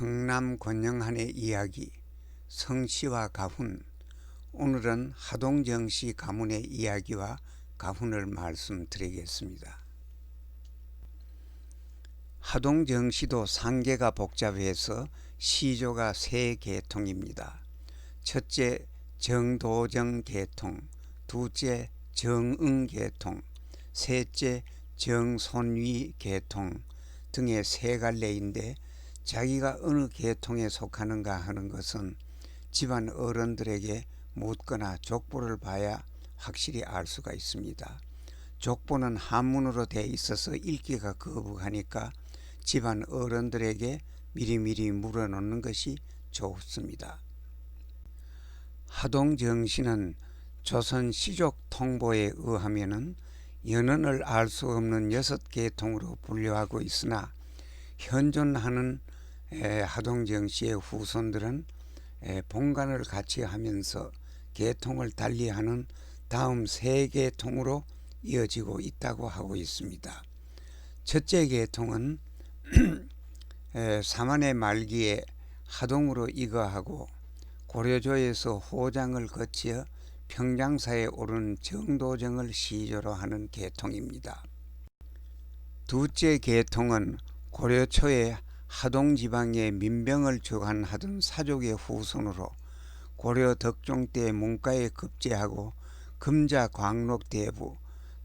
청남 권영한의 이야기 성씨와 가훈 오늘은 하동정 씨 가문의 이야기와 가훈을 말씀드리겠습니다. 하동정 씨도 상계가 복잡해서 시조가 세 계통입니다. 첫째 정도정 계통, 둘째 정응 계통, 셋째 정손위 계통 등의 세 갈래인데 자기가 어느 계통에 속하는가 하는 것은 집안 어른들에게 묻거나 족보를 봐야 확실히 알 수가 있습니다. 족보는 한문으로 돼 있어서 읽기가 거북하니까 집안 어른들에게 미리미리 물어놓는 것이 좋습니다. 하동정씨는 조선 시족 통보에 의하면은 연원을 알 수 없는 여섯 계통으로 분류하고 있으나 현존하는 하동정 씨의 후손들은 본관을 같이 하면서 계통을 달리하는 다음 세 계통으로 이어지고 있다고 하고 있습니다. 첫째 계통은 사만의 말기에 하동으로 이거하고 고려조에서 호장을 거치어 평장사에 오른 정도정을 시조로 하는 계통입니다. 두째 계통은 고려 초에 하동 지방에 민병을 주관하던 사족의 후손으로 고려 덕종 때 문과에 급제하고 금자 광록 대부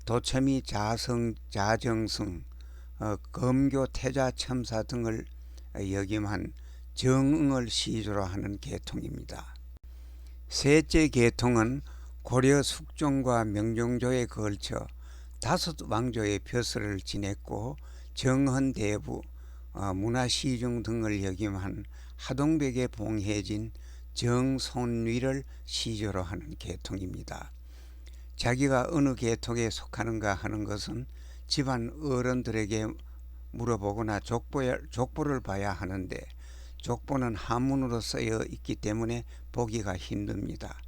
도첨이 자성 자정승 어, 검교 태자 첨사 등을 역임한 정응을 시조로 하는 계통입니다. 셋째 계통은 고려 숙종과 명종조에 걸쳐 다섯 왕조의 벼슬을 지냈고 정헌 대부, 어, 문화시중 등을 역임한 하동백의 봉해진 정손위를 시조로 하는 계통입니다. 자기가 어느 계통에 속하는가 하는 것은 집안 어른들에게 물어보거나 족보를 봐야 하는데 족보는 한문으로 쓰여 있기 때문에 보기가 힘듭니다.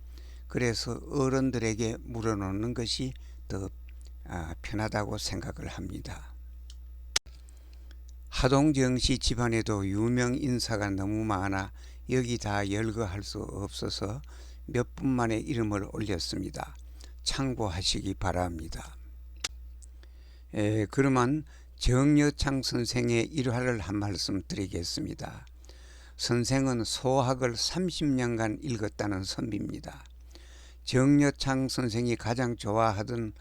그래서 어른들에게 물어놓는 것이 더 아, 편하다고 생각을 합니다. 하동정 씨 집안에도 유명 인사가 너무 많아 여기 다 열거할 수 없어서 몇 분 만에 이름을 올렸습니다. 참고하시기 바랍니다. 에, 그러면 정여창 선생의 일화를 한 말씀 드리겠습니다. 선생은 소학을 30년간 읽었다는 선비입니다. 정여창 선생이 가장 좋아하던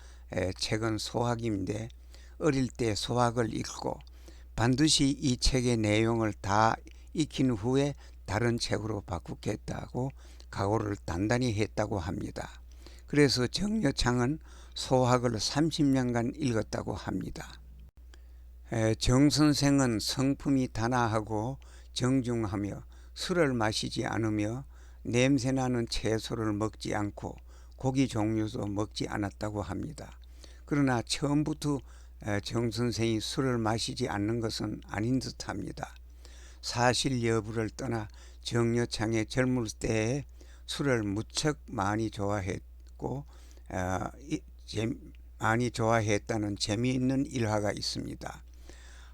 책은 소학인데 어릴 때 소학을 읽고 반드시 이 책의 내용을 다 익힌 후에 다른 책으로 바꾸겠다고 각오를 단단히 했다고 합니다. 그래서 정여창은 소학을 30년간 읽었다고 합니다. 정 선생은 성품이 단아하고 정중하며 술을 마시지 않으며 냄새나는 채소를 먹지 않고 고기 종류도 먹지 않았다고 합니다. 그러나 처음부터 정 선생이 술을 마시지 않는 것은 아닌 듯합니다. 사실 여부를 떠나 정여창의 젊을 때에 술을 무척 많이 좋아했고 많이 좋아했다는 재미있는 일화가 있습니다.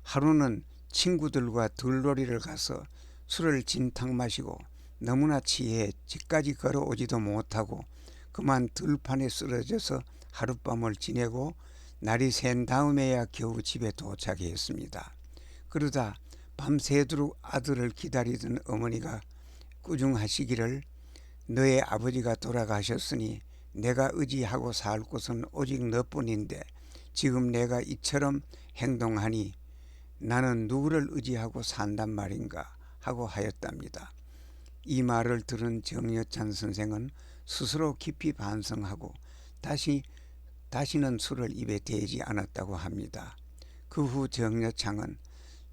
하루는 친구들과 들놀이를 가서 술을 진탕 마시고 너무나 취해 집까지 걸어오지도 못하고 그만 들판에 쓰러져서 하룻밤을 지내고 날이 샌 다음에야 겨우 집에 도착했습니다. 그러다 밤새도록 아들을 기다리던 어머니가 꾸중하시기를 너의 아버지가 돌아가셨으니 내가 의지하고 살 곳은 오직 너뿐인데 지금 내가 이처럼 행동하니 나는 누구를 의지하고 산단 말인가 하고 하였답니다. 이 말을 들은 정여찬 선생은 스스로 깊이 반성하고 다시 다시는 술을 입에 대지 않았다고 합니다. 그 후 정여창은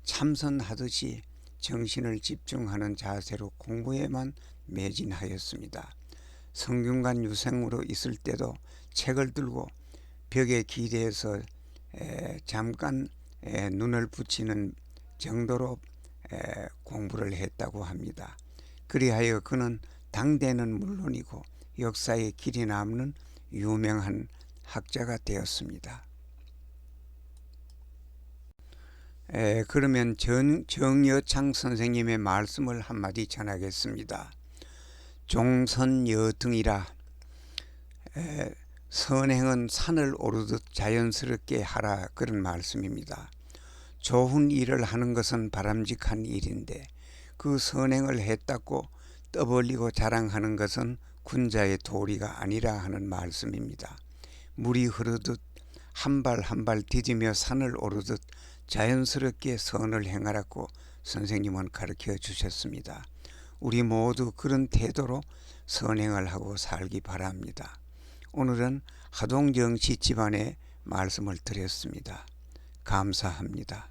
참선하듯이 정신을 집중하는 자세로 공부에만 매진하였습니다. 성균관 유생으로 있을 때도 책을 들고 벽에 기대서 잠깐 눈을 붙이는 정도로 공부를 했다고 합니다. 그리하여 그는 당대는 물론이고 역사에 길이 남는 유명한 학자가 되었습니다. 에, 그러면 전, 정여창 선생님의 말씀을 한마디 전하겠습니다. 종선여 등이라 에, 선행은 산을 오르듯 자연스럽게 하라 그런 말씀입니다. 좋은 일을 하는 것은 바람직한 일인데 그 선행을 했다고 떠벌리고 자랑하는 것은 군자의 도리가 아니라 하는 말씀입니다. 물이 흐르듯 한 발 한 발 디디며 산을 오르듯 자연스럽게 선을 행하라고 선생님은 가르쳐 주셨습니다. 우리 모두 그런 태도로 선행을 하고 살기 바랍니다. 오늘은 하동정 씨 집안의 말씀을 드렸습니다. 감사합니다.